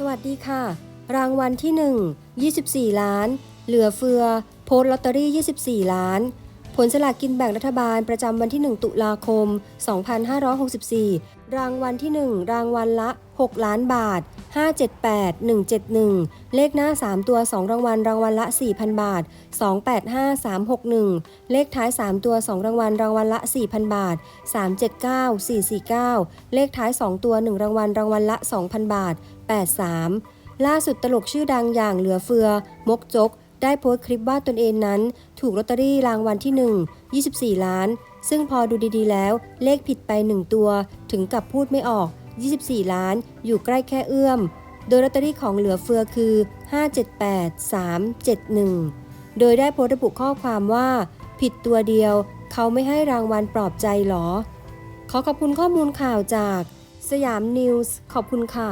สวัสดีค่ะ รางวัลที่ 1 24 ล้าน เหลือเฟือ โพสลอตเตอรี่ 24 ล้าน ผลสลากกินแบ่งรัฐบาลประจำวันที่ 1 ตุลาคม 2564 รางวัลที่ 1 รางวัลละ 6 ล้านบาท 578 171 เลขหน้า 3 ตัว 2 รางวัล รางวัลละ 4,000 บาท 285 361 เลขท้าย 3 ตัว 2 รางวัล รางวัลละ 4,000 บาท 379 449 เลขท้าย 2 ตัว 1 รางวัล รางวัลละ 2,000 บาท 83 ล่าสุดตลกชื่อดังอย่างเหลือเฟือ มกจก ได้โพสต์คลิปว่าตนเองนั้น ถูกลอตเตอรี่รางวัลที่ 1 24 ล้าน ซึ่งพอดูดีๆแล้ว เลขผิดไป 1 ตัว ถึงกับพูดไม่ออก 24 ล้าน อยู่ใกล้แค่เอื้อม โดยลอตเตอรี่ของเหลือเฟือคือ 578 371 โดยได้โพสต์ระบุข้อความว่า ผิดตัวเดียว เขาไม่ให้รางวัลปลอบใจหรอ ขอขอบคุณข้อมูลข่าวจาก สยามนิวส์ขอบคุณค่ะ